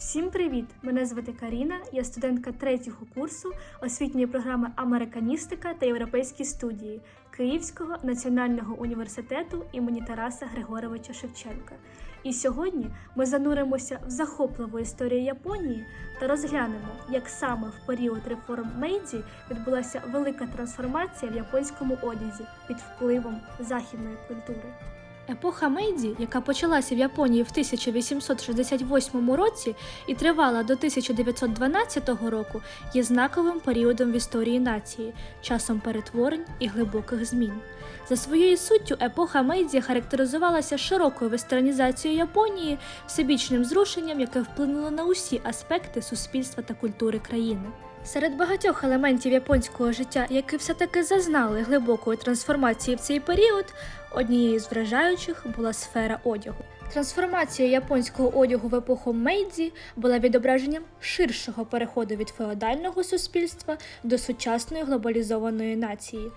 Всім привіт! Мене звати Каріна, я студентка третього курсу освітньої програми Американістика та європейські студії Київського національного університету імені Тараса Григоровича Шевченка. І сьогодні ми зануримося в захопливу історію Японії та розглянемо, як саме в період реформ Мейдзі відбулася велика трансформація в японському одязі під впливом західної культури. Епоха Мейдзі, яка почалася в Японії в 1868 році і тривала до 1912 року, є знаковим періодом в історії нації, часом перетворень і глибоких змін. За своєю суттю, епоха Мейдзі характеризувалася широкою вестернізацією Японії, всебічним зрушенням, яке вплинуло на усі аспекти суспільства та культури країни. Серед багатьох елементів японського життя, які все-таки зазнали глибокої трансформації в цей період, однією з вражаючих була сфера одягу. Трансформація японського одягу в епоху Мейдзі була відображенням ширшого переходу від феодального суспільства до сучасної глобалізованої нації.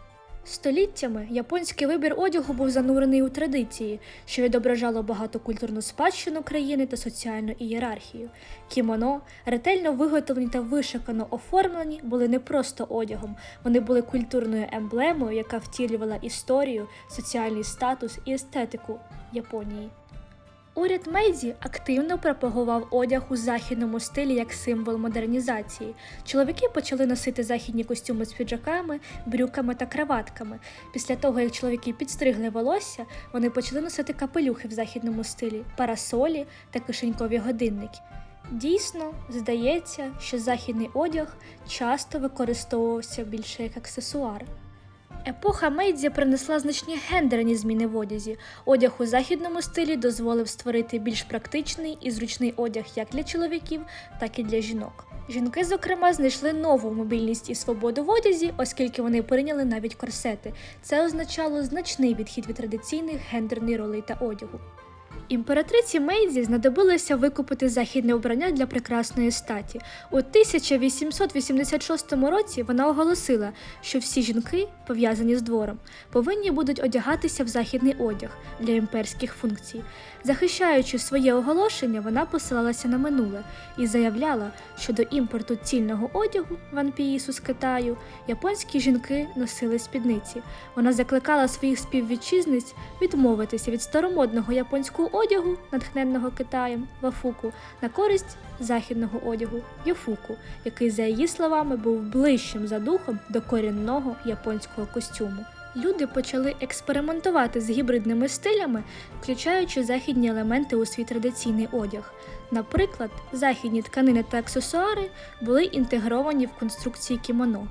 Століттями японський вибір одягу був занурений у традиції, що відображало багатокультурну спадщину країни та соціальну ієрархію. Кімоно, ретельно виготовлені та вишикано оформлені, були не просто одягом, вони були культурною емблемою, яка втілювала історію, соціальний статус і естетику Японії. Уряд Мейдзі активно пропагував одяг у західному стилі як символ модернізації. Чоловіки почали носити західні костюми з піджаками, брюками та краватками. Після того, як чоловіки підстригли волосся, вони почали носити капелюхи в західному стилі, парасолі та кишенькові годинники. Дійсно, здається, що західний одяг часто використовувався більше як аксесуар. Епоха Мейдзі принесла значні гендерні зміни в одязі. Одяг у західному стилі дозволив створити більш практичний і зручний одяг як для чоловіків, так і для жінок. Жінки, зокрема, знайшли нову мобільність і свободу в одязі, оскільки вони прийняли навіть корсети. Це означало значний відхід від традиційних гендерних ролей та одягу. Імператриці Мейдзі знадобилося викупити західне обрання для прекрасної статі. У 1886 році вона оголосила, що всі жінки, пов'язані з двором, повинні будуть одягатися в західний одяг для імперських функцій. Захищаючи своє оголошення, вона посилалася на минуле і заявляла, що до імпорту цільного одягу ванпіїсу з Китаю японські жінки носили спідниці. Вона закликала своїх співвітчизниць відмовитися від старомодного японського одягу, натхненного Китаєм вафуку, на користь західного одягу йофуку, який, за її словами, був ближчим за духом до корінного японського костюму. Люди почали експериментувати з гібридними стилями, включаючи західні елементи у свій традиційний одяг. Наприклад, західні тканини та аксесуари були інтегровані в конструкції кімоно.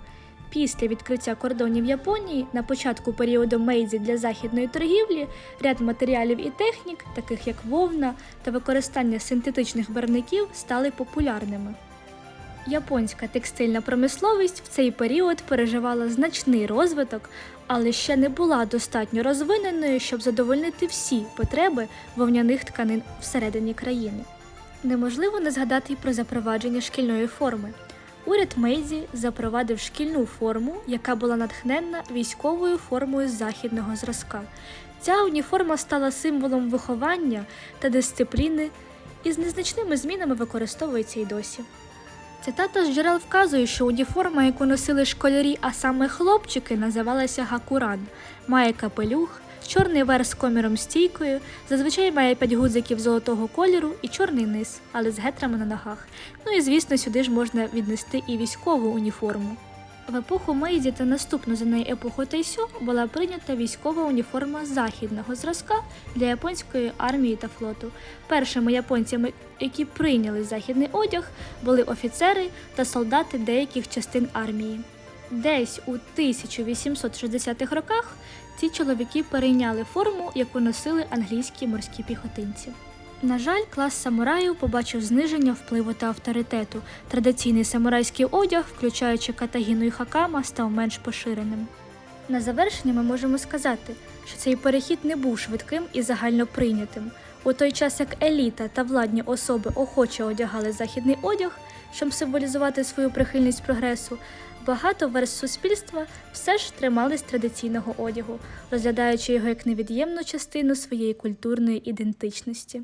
Після відкриття кордонів Японії на початку періоду Мейдзі для західної торгівлі ряд матеріалів і технік, таких як вовна та використання синтетичних барвників, стали популярними. Японська текстильна промисловість в цей період переживала значний розвиток, але ще не була достатньо розвиненою, щоб задовольнити всі потреби вовняних тканин всередині країни. Неможливо не згадати й про запровадження шкільної форми. Уряд Мейзі запровадив шкільну форму, яка була натхненна військовою формою західного зразка. Ця уніформа стала символом виховання та дисципліни і з незначними змінами використовується й досі. Цитата з джерел вказує, що уніформа, яку носили школярі, а саме хлопчики, називалася гакуран, має капелюх, чорний верх з коміром стійкою, зазвичай має п'ять гудзиків золотого кольору і чорний низ, але з гетрами на ногах. Ну і звісно, сюди ж можна віднести і військову уніформу. В епоху Мейзі та наступну за неї епоху Тайсю була прийнята військова уніформа західного зразка для японської армії та флоту. Першими японцями, які прийняли західний одяг, були офіцери та солдати деяких частин армії. Десь у 1860-х роках ці чоловіки перейняли форму, яку носили англійські морські піхотинці. На жаль, клас самураїв побачив зниження впливу та авторитету. Традиційний самурайський одяг, включаючи катагіну і хакама, став менш поширеним. На завершення ми можемо сказати, що цей перехід не був швидким і загально прийнятим. У той час як еліта та владні особи охоче одягали західний одяг, щоб символізувати свою прихильність прогресу, багато верст суспільства все ж тримались традиційного одягу, розглядаючи його як невід'ємну частину своєї культурної ідентичності.